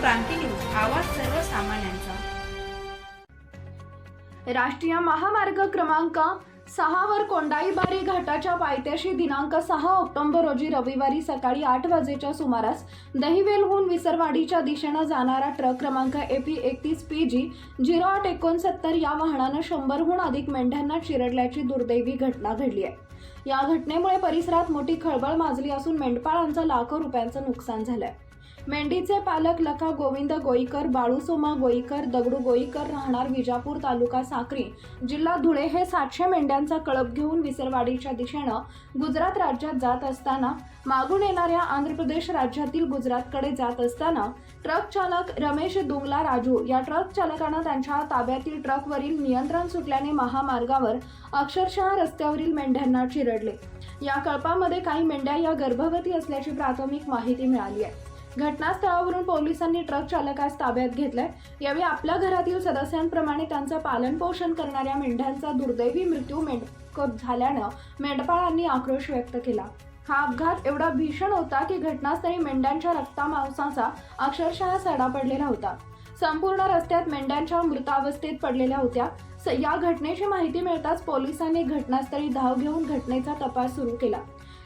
क्रांती news आवाज सर्वसामान्यांचा. राष्ट्रीय महामार्ग क्रमांक सहावर कोंडाईबारी घाटाच्या पायथ्याशी दिनांक सहा ऑक्टोबर रोजी रविवारी सकाळी आठ वाजेच्या सुमारास दहिवेलहून विसरवाडीच्या दिशेनं जाणारा ट्रक क्रमांक एपी एकतीस पी जी झिरो आठ एकोणसत्तर या वाहनानं शंभरहून अधिक मेंढ्यांना चिरडल्याची दुर्दैवी घटना घडली आहे. या घटनेमुळे परिसरात मोठी खळबळ माजली असून मेंढपाळांचं लाखो रुपयांचं नुकसान झालंय. मेंढीचे पालक लखा गोविंद गोईकर बाळूसोमा गोईकर दगडू गोईकर राहणार विजापूर तालुका साक्री जिल्हा धुळे हे सातशे मेंढ्या गाड्यांचा कळप घेऊन विसरवाडीच्या दिशेनं गुजरात राज्यात जात असताना मागून येणाऱ्या आंध्र प्रदेश राज्यातील गुजरातकडे जात असताना ट्रक चालक रमेश दुंगला राजू या ट्रक चालकानं त्यांच्या ताब्यातील ट्रकवरील नियंत्रण सुटल्याने महामार्गावर अक्षरशः रस्त्यावरील मेंढ्यांना चिरडले. या कळपामध्ये काही मेंढ्या या गर्भवती असल्याची प्राथमिक माहिती मिळाली आहे. घटनास्थळावरून पोलिसांनी ट्रक चालकास ताब्यात घेतलाय. यावेळी आपल्या घरातील सदस्यांप्रमाणे त्यांचं पालनपोषण करणाऱ्या मेंढ्यांचा दुर्दैवी मृत्यू मेंढकप झाल्यानं मेंढपाळांनी आक्रोश व्यक्त केला. हा अपघात एवढा भीषण होता की घटनास्थळी मेंढ्यांच्या रक्तामांसाचा अक्षरशः सडा पडलेला होता. संपूर्ण रस्त्यात मेंढ्यांच्या मृतावस्थेत पडलेल्या होत्या. स- या घटनेची माहिती मिळताच पोलिसांनी घटनास्थळी धाव घेऊन घटनेचा तपास सुरू केला.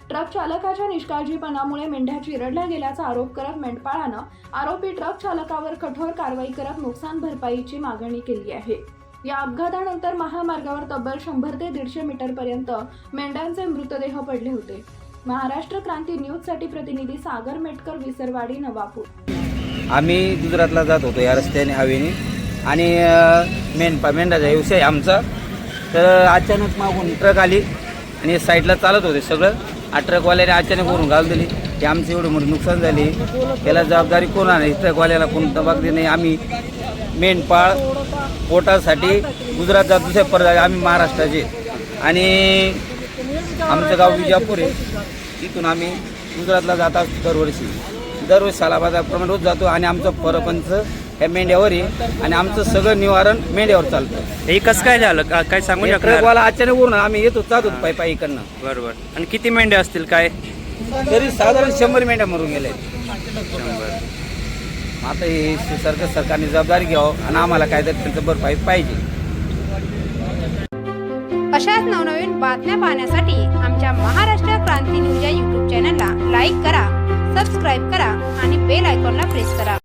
ट्रक चालकाच्या निष्काळजीपणामुळे मेंढ्या चिरडल्या गेल्याचा आरोप करत मेंढपाळानं आरोपी ट्रक चालकावर कठोर कारवाई करत नुकसान भरपाईची मागणी केली आहे. या अपघातानंतर महामार्गावर तब्बल शंभर ते दीडशे मीटरपर्यंत मेंढ्यांचे मृतदेह पडले होते. महाराष्ट्र क्रांती न्यूजसाठी प्रतिनिधी सागर मेटकर विसरवाडी नवापूर. आम्ही गुजरातला जात होतो या रस्त्याने हवेने. आणि अ, मेंढपा मेंढाचा व्यवसाय आमचा. तर अचानक मागून ट्रक आली आणि साईडला चालत होते सगळं. ट्रकवाल्याने अचानक वरून घाल दिली. की आमचं एवढं मोठं नुकसान झाले. त्याला जबाबदारी कोण आणायची ट्रकवाल्याला कोण जबाबदारी नाही. आम्ही मेंढपाळ पोटासाठी गुजरात जात दुसऱ्या परत आम्ही महाराष्ट्राचे. आणि आमचं गाव विजापूर आहे. तिथून आम्ही गुजरातला जात असतो दरवर्षी. दरवर्षी सालाबाजाप्रमाणे रोज जातो आणि आमचं परपंच ह्या मेंढ्यावर आहे. आणि आमचं सगळं निवारण मेंढ्यावर चालतं. हे कसं काय झालं? का- काय सांगू हे शकणार ट्रकवाला अचानक वरून आम्ही येतो जात होतो पायी पायी इकडनं. बरोबर. आणि किती मेंढ्या असतील काय? तरी साधारण शंभर मेंढ्या मरून गेल्या शंभर. आता हे सरकार सरकारने जबाबदारी घ्यावं आणि आम्हाला काय तर त्यांचं भरपाई पाहिजे. अशाच नवनवीन बातम्या पाहण्यासाठी आमच्या महाराष्ट्र क्रांती न्यूज या यूट्यूब चॅनलला लाईक करा सबस्क्राईब करा आणि बेल आयकॉनला प्रेस करा.